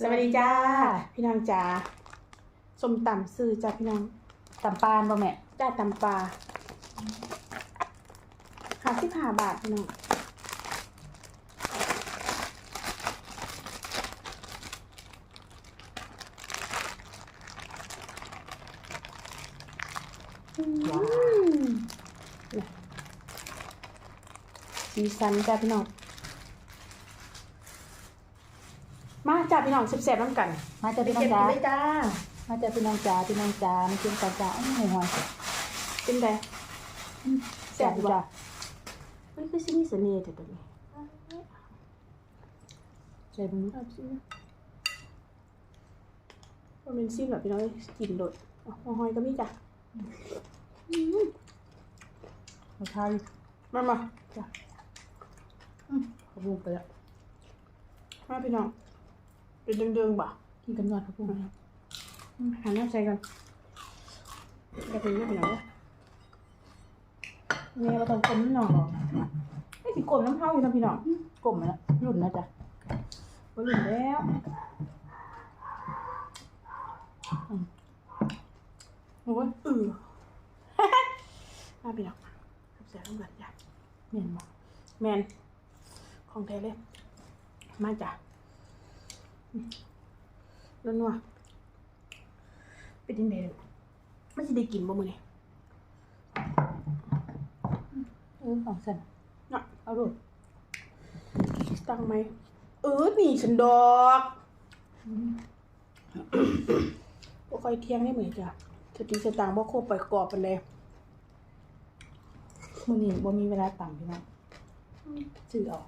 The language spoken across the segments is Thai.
สวัสดีจ้า พี่น้องจ้าส้มตำซื้อจ้าพี่น้องตำปานบ่แม่จ้าตำปลาห้าสิบห้าบาทพี่น้องอืมเนี่ยสีสันจ้าพี่น้อง มา จ้าพี่น้องแซ่บๆน้ำกันมาเจอพี่น้องเก็บจ๋ากินเลยจ้ามาเจอพี่น้องจ๋าพี่น้องจ๋ามากินกันจ้าอื้อหอยเป็นไงแซ่บจ้ามันคือสิ่งมีเสน่ห์แต่ตัวนี้ใส่บุ้งชอบซิมว่าเป็นซิมแบบพี่น้องกินโดดอ๋อหอยก็มีจ้ะอืมมาทายมามาขบุ้งไปแล้วมาพี่น้อง เป็นเดืองๆบ่ะกินกันก่อนขบุ้งหาน้ำใส่กันกระเทียมพี่น้องเมียมาต้องกลมนิดหน่อยไม่สิกลมน้ำเผาอยู่นะพี่น้องกลมมาแล้วรุ่นนะจ๊ะบหลุนแล้วอืมโอ้ยอือมาพี่น้องเสียต้องกันจ้ะเมียนบ่แมนของแท้เลยมาจ้ะ นัวนัวๆเป็นยังไงไม่ใช่ได้กินบ่มื้อนี้เออของสั่นเนาะเอาลูกตั้งไหม เออนี่ฉันดอกบ่ค่อยเที่ยงได้เหมือนจ้ะสติสตางค์บ่ครบไปกรอบปานใดมื้อนี้บ่มีเวลาตำพี่น้องซื้อเอา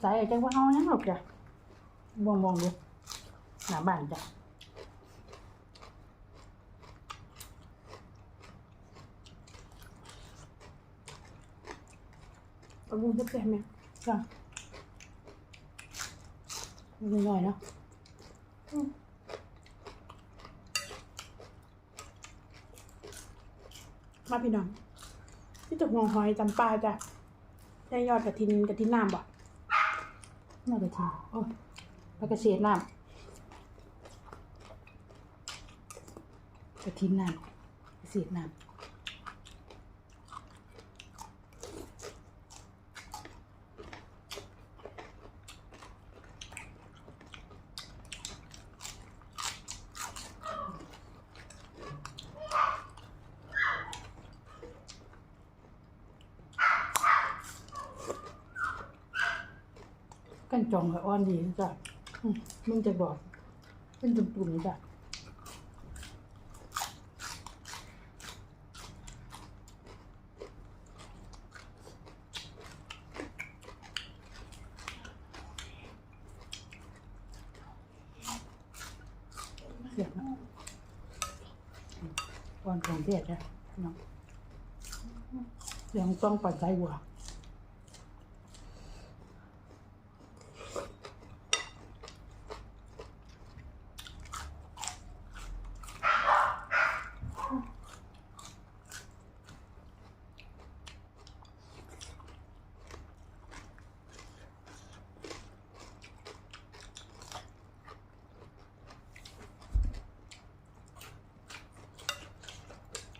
ใส่จังว่าเฮายังหรอกจ้ะมองๆดูหน้าบ้านจ้ะปรุงแซ่บๆแม่จ้ะนิดหน่อยเนาะมาพี่น้อง พี่จุกงองหอยจำปาจ้ะ ได้ยอดกระทินกระทินน้ำบ่น่าจะทิ้งโอ้ยแล้วก็เศษน้ำกระทิ้งน้ำเศษน้ำ กันจองกับอ้อนดีนจ้ะมึงจะบอกเป็นตุ่มๆนี่จ้ะเสียบนะอ้อนของเทศจ้ะเนาะเสียงต้องปัดใจวัว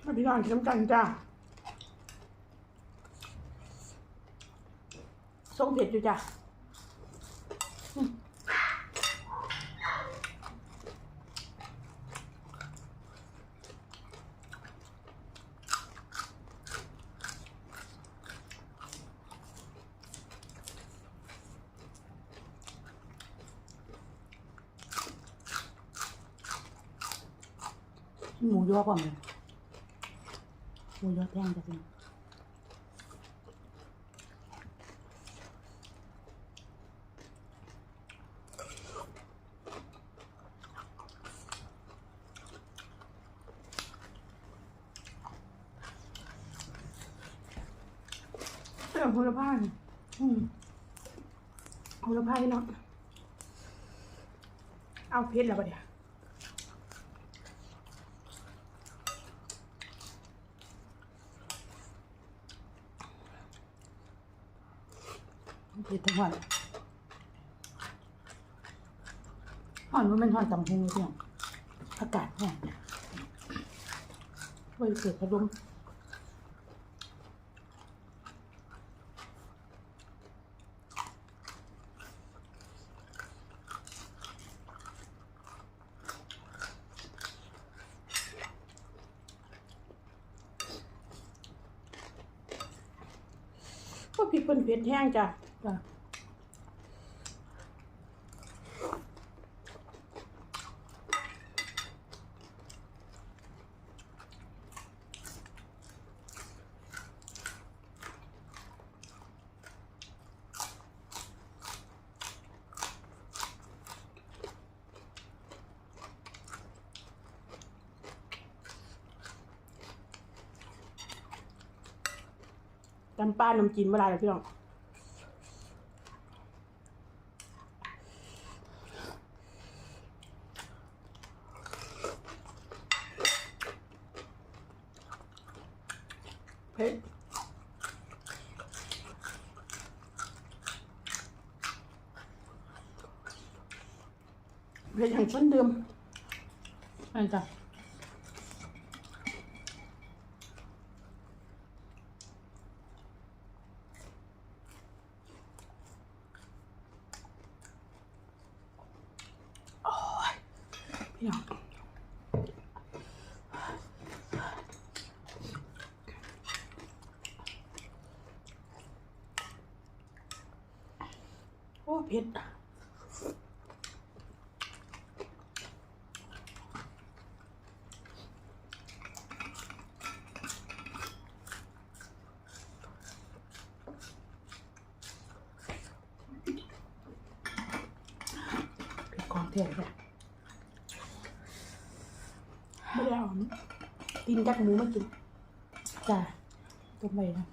มาพี่น้องกินน้ำกันจ้ะส่งเผ็ดอยู่จ้ะหมูยอก่อนเลย มูยอแท่งจะเป็นเรื่องโหระพาเนี่ยอืมโหระพาเน้องเอาเผ็ดแล้วปะเดี๋ย วเผ็ดทั้งวันหอนว่ามันหอนตำหงเพียงอากาศหอนไว้ยเกิดพัดลมก็พริกเพิ่นเผ็ดแห้งจ้ะ จ้ำป้าน้ำจีนเวลาเลยพี่น้องเผ็ด เผ็ดอย่างเช่นเดิมนั่นจ้ะพี่น้องโอ้เผ็ด เผ็ดของแท้เลยไม่ได้เอาตีนกักหมูมากินจ้ะต้มไปนะ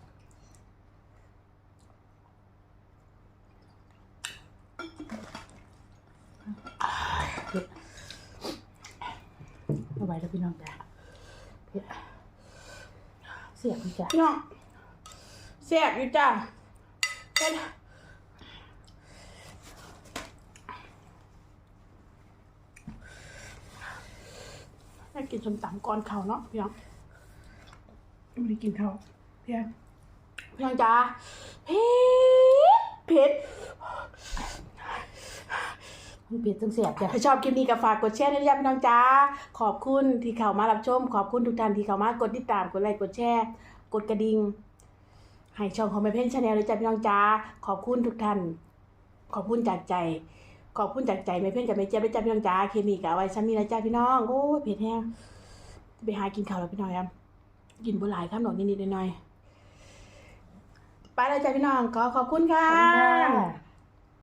เผ็ดเอาไว้แล้วพี่น้องจ้ะเผ็ดเสียบนี่จ้ะพี่น้องแซ่บอยู่จ้าเผ็ดได้ กินส้มตำก่อนเขาวเนาะพี่น้องไม่ได้กินข้าวเพี่อนพี่น้องจ้าเผ็ดเผ็ดมันเผ็ดจังเสียบจ้ะถ้าชอบคลิปนี้ก็ฝากกดแชร์ด้วยจ้าพี่น้องจ้าขอบคุณที่เข้ามารับชม ขอบคุณทุกท่านที่เข้ามากดติดตามกดไลค์กดแชร์ กดกระดิ่งให้ช่องของแม่เพ่นชาแนลด้วยจ้าพี่น้องจ้าขอบคุณทุกท่าน ขอบคุณจากใจ ขอบคุณจากใจแม่เพื่อนกับแม่เจ๊ยบด้วยจ้าพี่น้องจ้าเคมีกับไว้ซ้ำนี้นะจ้าพี่น้องโอ้ยเผ็ดแห้งไปหากินข้าวแล้วพี่น้องครับกินบุหลายข้ามหนอกนิดๆหน่อยๆไปแล้วจ้าพี่น้องขอขอบคุณค่ะ